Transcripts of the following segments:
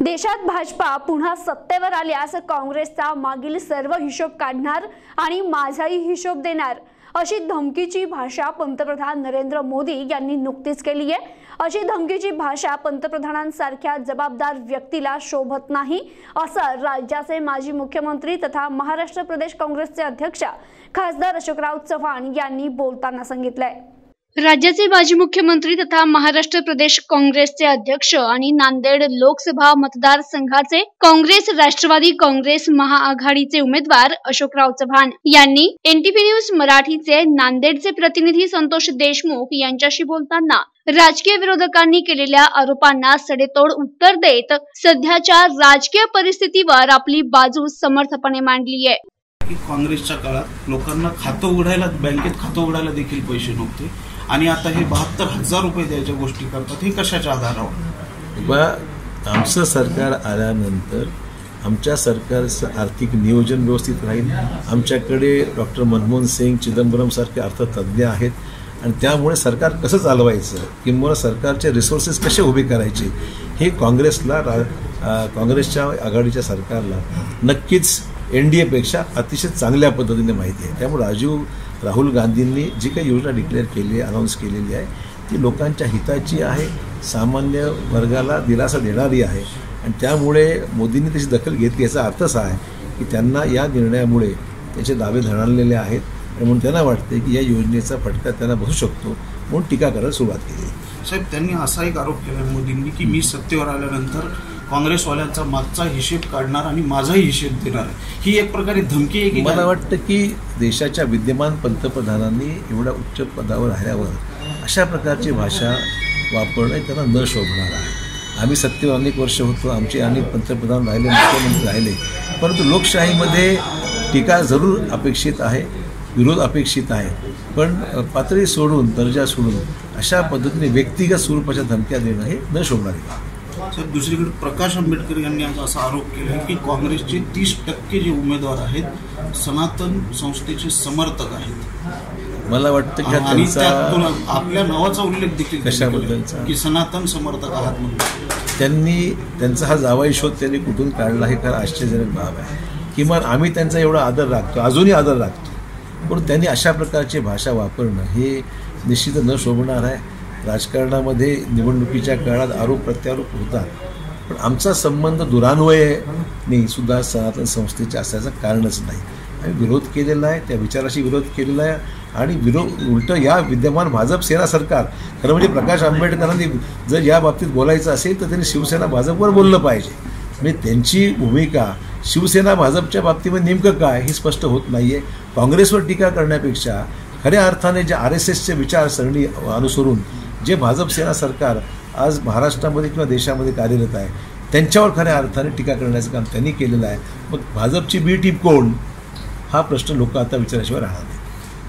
देशात भाजपा पुन्हा सत्तेवर आल्यास काँग्रेसचा मागील सर्व हिशोब काढणार आणि माझाही हिशोब देणार. अशी धमकीची भाषा पंतप्रधान नरेंद्र मोदी यांनी नुकतीच केली आहे. अशी धमकीची भाषा पंतप्रधानांसारख्या जबाबदार व्यक्तीला शोभत नाही असं राज्याचे माजी मुख्यमंत्री तथा महाराष्ट्र प्रदेश काँग्रेसचे अध्यक्ष खासदार अशोकराव चव्हाण यांनी बोलताना सांगितलंय. राज्याचे माजी मुख्यमंत्री तथा महाराष्ट्र प्रदेश काँग्रेसचे अध्यक्ष आणि नांदेड लोकसभा मतदारसंघाचे काँग्रेस राष्ट्रवादी काँग्रेस महाआघाडीचे उमेदवार अशोकराव चव्हाण यांनी एनटीपी न्यूज मराठीचे नांदेडचे प्रतिनिधी संतोष देशमुख यांच्याशी बोलताना राजकीय विरोधकांनी केलेल्या आरोपांना सडेतोड उत्तर देत सध्याच्या राजकीय परिस्थितीवर आपली बाजू समर्थपणे मांडली आहे. की काँग्रेसच्या काळात लोकांना खातं उघडायला बँकेत खातं उघडायला देखील पैसे नव्हते. आणि आता हे बहात्तर हजार रुपये द्यायच्या गोष्टी करतात हे कशाच्या आधारावर? बा आमचं सरकार आल्यानंतर आमच्या सरकारचं आर्थिक नियोजन व्यवस्थित राहील. आमच्याकडे डॉक्टर मनमोहन सिंग चिदंबरम सारखे अर्थतज्ज्ञ आहेत. आणि त्यामुळे सरकार कसं चालवायचं? किंवा सरकारचे रिसोर्सेस कसे उभे करायचे? हे काँग्रेसला रा काँग्रेसच्या आघाडीच्या सरकारला नक्कीच एन डी एपेक्षा अतिशय चांगल्या पद्धतीने माहिती आहे. त्यामुळे राजीव राहुल गांधींनी जी काही योजना डिक्लेअर केली आहे अनाऊन्स केलेली आहे ती लोकांच्या हिताची आहे सामान्य वर्गाला दिलासा देणारी आहे. आणि त्यामुळे मोदींनी त्याची दखल घेतली याचा अर्थ असा आहे की त्यांना या निर्णयामुळे त्याचे दावे धडाडलेले आहेत. आणि म्हणून त्यांना वाटते की या योजनेचा फटका त्यांना बसू शकतो म्हणून टीका करायला सुरुवात केली. साहेब त्यांनी असा एक आरोप केला मोदींनी की मी सत्तेवर आल्यानंतर काँग्रेसवाल्यांचा मागचा हिशेब काढणार आणि माझाही हिशेब देणार. ही एक प्रकारे धमकी आहे की मला? वाटतं की देशाच्या विद्यमान पंतप्रधानांनी एवढ्या उच्च पदावर राहिल्यावर अशा प्रकारची भाषा वापरणं त्यांना न शोभणार आहे. आम्ही सत्तेवर अनेक वर्ष होतो आमचे अनेक पंतप्रधान राहिले मुख्यमंत्री राहिले. परंतु लोकशाहीमध्ये टीका जरूर अपेक्षित आहे विरोध अपेक्षित आहे. पण पातळी सोडून दर्जा सोडून अशा पद्धतीने व्यक्तिगत स्वरूपाच्या धमक्या देणं हे न शोभणारे काम साहेब दुसरीकडे प्रकाश आंबेडकर यांनी आज असा आरोप केला की काँग्रेसचे तीस टक्के जे उमेदवार आहेत सनातन संस्थेचे समर्थक आहेत. मला वाटतं की आणि त्यातून आपल्या नावाचा उल्लेख देखील कशाबद्दलचा? की सनातन समर्थक आहात म्हणून. त्यांनी त्यांचा हा जावाई शोध त्यांनी कुठून काढला हे खरं आश्चर्यजनक बाब आहे. किमान आम्ही त्यांचा एवढा आदर राखतो अजूनही आदर राखतो. पण त्यांनी अशा प्रकारची भाषा वापरणं हे निश्चित न शोभणार आहे. राजकारणामध्ये निवडणुकीच्या काळात आरोप प्रत्यारोप होतात. पण आमचा संबंध दुरान्वयने सुद्धा सनातन संस्थेचे असायचं कारणच नाही. आम्ही विरोध केलेला आहे त्या विचाराशी विरोध केलेला आहे आणि विरोध उलटं या विद्यमान भाजप सेना सरकार खरं म्हणजे प्रकाश आंबेडकरांनी जर या बाबतीत बोलायचं असेल तर त्यांनी शिवसेना भाजपवर बोललं पाहिजे. म्हणजे त्यांची भूमिका शिवसेना भाजपच्या बाबतीमध्ये नेमकं काय हे स्पष्ट होत नाही आहे काँग्रेसवर टीका करण्यापेक्षा खऱ्या अर्थाने जे आर एस एसचे विचारसरणी अनुसरून जे भाजप सेना सरकार आज महाराष्ट्रामध्ये किंवा देशामध्ये कार्यरत आहे त्यांच्यावर खऱ्या अर्थाने टीका करण्याचं काम त्यांनी केलेलं आहे. मग भाजपची बी टीम कोण? हा प्रश्न लोक आता विचाराशिवाय राहणार नाही.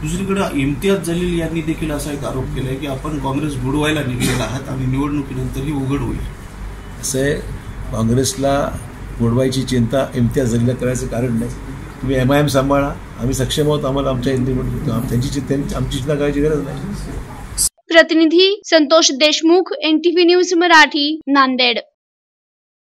दुसरीकडे इम्तियाज जलील यांनी देखील असा एक आरोप केलाय की आपण काँग्रेस बुडवायला निघलेला आहात आणि निवडणुकीनंतर ही उघड होईल. असं आहे काँग्रेसला बुडवायची चिंता इम्तियाज जलीला करायचं कारण नाही. तुम्ही एम आय एम सांभाळा. आम्ही सक्षम आहोत आम्हाला आमच्या निवडणूक त्यांची त्यांची- आमची चिंता करायची गरज नाही. प्रतिनिधी संतोष देशमुख एनटीव्ही न्यूज मराठी नांदेड.